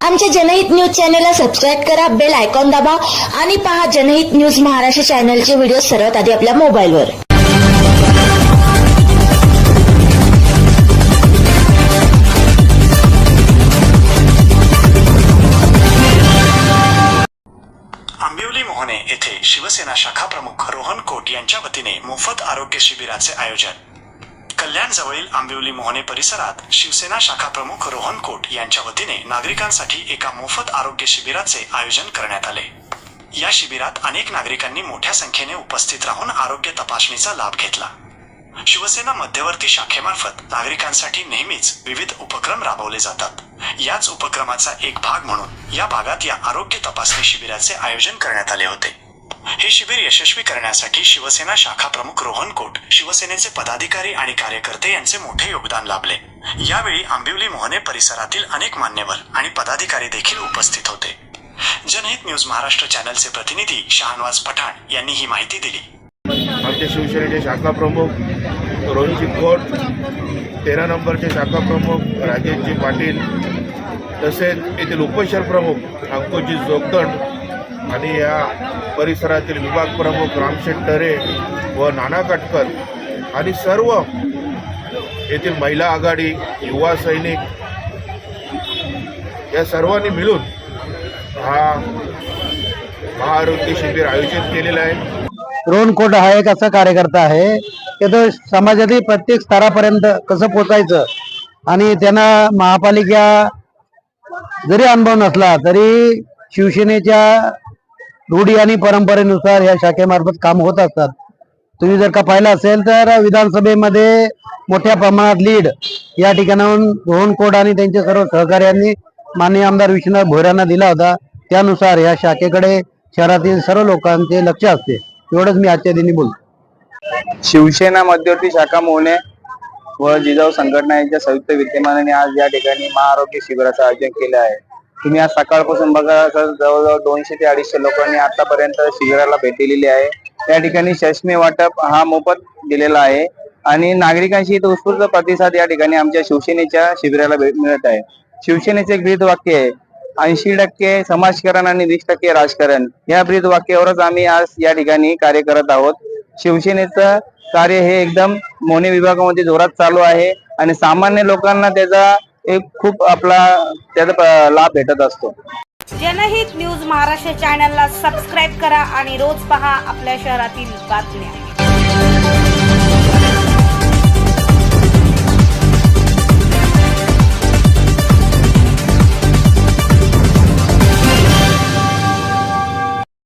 आमच्या जनहित न्यूज चॅनलला सबस्क्राईब करा बेल आयकॉन दाबा आणि पहा जनहित न्यूज महाराष्ट्र चॅनलचे व्हिडिओ सर्वात आधी आपल्या मोबाईलवर. आंबिवली मोहने येथे शिवसेना शाखा प्रमुख रोहन कोट यांच्या वतीने मोफत आरोग्य शिबिराचे आयोजन. कल्याण जवळील आंबिवली मोहने परिसरात शिवसेना शाखा प्रमुख रोहन कोट यांच्या वतीने नागरिकांसाठी एका मोफत आरोग्य शिबिराचे आयोजन करण्यात आले. या शिबिरात अनेक नागरिकांनी मोठ्या संख्येने उपस्थित राहून आरोग्य तपासणीचा लाभ घेतला. शिवसेना मध्यवर्ती शाखेमार्फत नागरिकांसाठी नेहमीच विविध उपक्रम राबवले जातात. याच उपक्रमाचा एक भाग म्हणून या भागात या आरोग्य तपासणी शिबिराचे आयोजन करण्यात आले होते. हे शिबिर यशस्वी करण्यासाठी शिवसेना शाखा प्रमुख रोहन कोट शिवसेनेचे पदाधिकारी आणि कार्यकर्ते यांचे मोठे योगदान लाभले. यावेळी आंबिवली मोहने परिसरातील अनेक मान्यवर आणि पदाधिकारी देखील उपस्थित होते. जनहित न्यूज महाराष्ट्र चॅनलचे प्रतिनिधी शहानवाज पठाण यांनी ही माहिती दिली. आमचे शिवसेनेचे शाखा प्रमुख रोहितजी कोट तेरा नंबरचे शाखा प्रमुख राजेशजी पाटील तसेच येथील उपशहर प्रमुख अंकुशजी जोगदंड आणि या परिसरातील विभाग प्रमुख रामशेठ टरे व नाना कटकर आणि सर्व येथील महिला आघाडी युवा सैनिक या सर्वांनी मिळून हा महाआरोग्य शिबिर आयोजित केलेलं आहे. रोहन कोट हा एक असा कार्यकर्ता आहे की समाजातील प्रत्येक स्तरापर्यंत कसं पोचायचं आणि त्यांना महापालिका जरी अनुभव नसला तरी शिवसेनेच्या रूढी आणि परंपरेनुसार या शाखेमार्फत काम होत असतात. तुम्ही जर का पाहिलं असेल तर विधानसभेमध्ये मोठ्या प्रमाणात लीड या ठिकाणाहून रोहन कोड आणि त्यांच्या सर्व सहकार्यांनी माननीय आमदार विश्वनाथ भोयरांना दिला होता. त्यानुसार या शाखेकडे शहरातील सर्व लोकांचे लक्ष असते. एवढंच मी आजच्या दिनी बोलतो. शिवसेना मध्यवर्ती शाखा मोहने व जिजाऊ संघटना यांच्या संयुक्त विद्यमानाने आज या ठिकाणी महाआरोग्य शिबिराचं आयोजन केलं आहे. तुम्ही आज सकाळपासून बघा तर जवळजवळ दोनशे ते अडीचशे लोकांनी आतापर्यंत शिबिराला भेट दिलेली आहे. त्या ठिकाणी चष्मे वाटप हा मोफत दिलेला आहे आणि नागरिकांशी इथं उत्स्फूर्त प्रतिसाद या ठिकाणी आमच्या शिवसेनेच्या शिबिराला भेट मिळत आहे. शिवसेनेचे एक ब्रीद वाक्य आहे ऐंशी टक्के समाजकारण आणि वीस टक्के राजकारण. या ब्रीद वाक्यावरच आम्ही आज या ठिकाणी कार्य करत आहोत. शिवसेनेचं कार्य हे एकदम मोने विभागामध्ये जोरात चालू आहे आणि सामान्य लोकांना त्याचा एक खूप आपला त्याचा लाभ भेटत असतो. जनहित न्यूज महाराष्ट्र चॅनलला सबस्क्राईब करा आणि रोज पहा आपल्या शहरातील बातम्या.